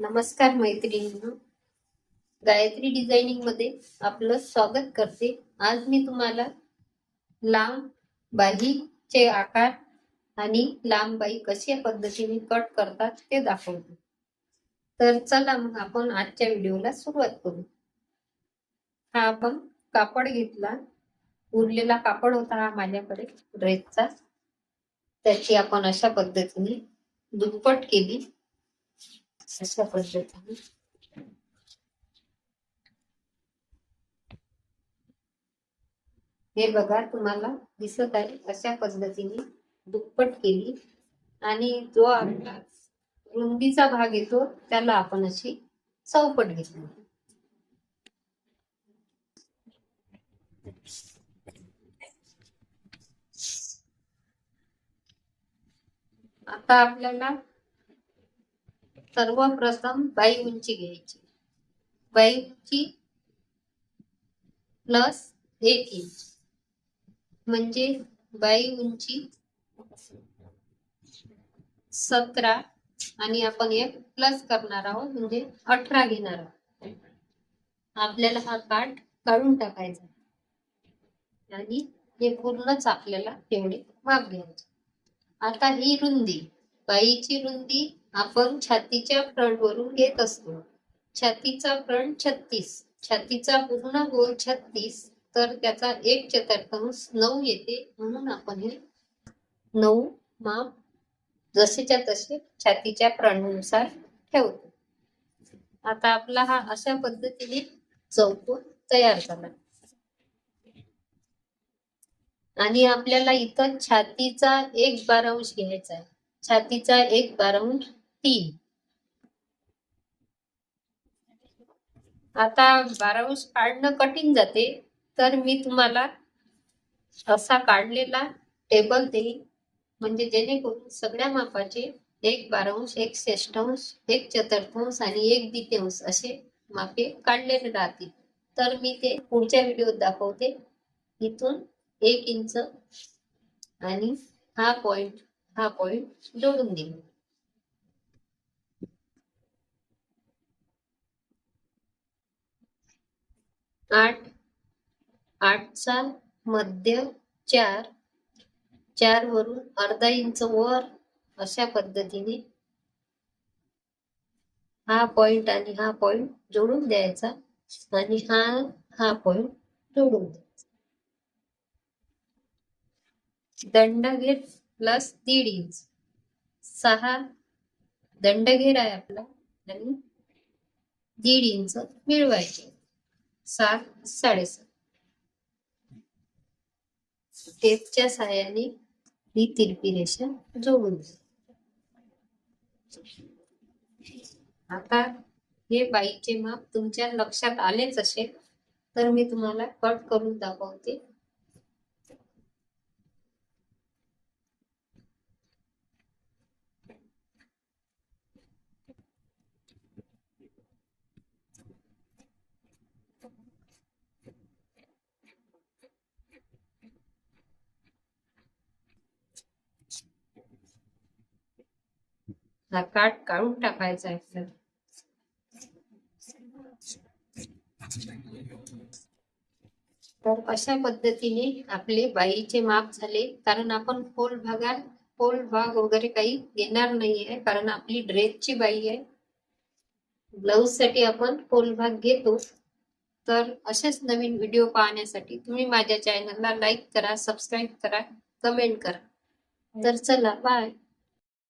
नमस्कार मैत्रिणींनो. गायत्री डिझायनिंगमध्ये आपलं स्वागत करते. आज मी तुम्हाला लांब बाहीचे आकार आणि लांब बाही कशा पद्धतीने कट करतात ते दाखवतो. तर चला मग आपण आजच्या व्हिडिओला सुरुवात करू. हा आपण कापड घेतला. उरलेला कापड होता हा माझ्याकडे ड्रेसचा त्याची आपण अशा पद्धतीने दुप्पट केली. अशा पद्धतीने हे बघा तुम्हाला दिसत आहे अशा पद्धतीने दुप्पट केली. आणि जो आपला रुंदीचा भाग येतो त्याला आपण अशी चौपट घेतली. आता आपल्याला सर्वप्रथम बाई उंची घ्यायची. बाई उंची प्लस एक इंच म्हणजे बाई उंची सतरा आणि आपण एक प्लस करणार आहोत म्हणजे अठरा घेणार आहोत. आपल्याला हा काठ काढून टाकायचा आणि हे पूर्णच आपल्याला तेवढे माप घ्यायचे. आता ही रुंदी बाईची रुंदी आपण छातीच्या फ्रंट वरून घेत असतो. छातीचा फ्रंट छत्तीस. छातीचा पूर्ण गोल छत्तीस. तर त्याचा एक चतुर्थांश नऊ येते. म्हणून आपण हे नऊ माप जसेच्या तसे छातीच्या फ्रंटनुसार ठेवतो. आता आपला हा अशा पद्धतीने चौकोन तयार झाला आणि आपल्याला इथं छातीचा एक बारांश घ्यायचा आहे. छातीचा एक बारांश तीन. आता बारांश काढणं कठीण जाते तर मी तुम्हाला असा काढलेला टेबल देईन. म्हणजे जेणेकरून सगळ्या मापाचे एक बारांश एक श्रेष्ठांश एक चतुर्थांश आणि एक द्वितीयांश असे मापे काढलेले राहतील. तर मी ते पुढच्या व्हिडिओत दाखवते. इथून एक इंच आणि हा पॉइंट हा पॉइंट जोडून देईन. आठ आठचा मध्य चार. चार वरून अर्धा इंच वर अशा पद्धतीने हा पॉइंट आणि हा पॉइंट जोडून द्यायचा आणि हा हा पॉइंट जोडून द्यायचा. दंडघेर प्लस दीड इंच. सहा दंडघेर आहे आपला आणि दीड इंच मिळवायचे. सात साडेसात. टेपच्या साहाय्याने ही तिरपी रेषा जोडून आता हे बाईचे माप तुमच्या लक्षात आलेच असेल तर मी तुम्हाला कट करून दाखवते. हा काट काढून टाकायचा आहे तर अशा पद्धतीने आपले बाईचे माप झाले. कारण आपण खोल भागात खोल भाग वगैरे काही घेणार नाहीये. कारण आपली ड्रेसची बाई आहे. ब्लाऊजसाठी आपण खोल भाग घेतो. तर असेच नवीन व्हिडिओ पाहण्यासाठी तुम्ही माझ्या चॅनलला लाईक करा सबस्क्राईब करा कमेंट करा. तर चला बाय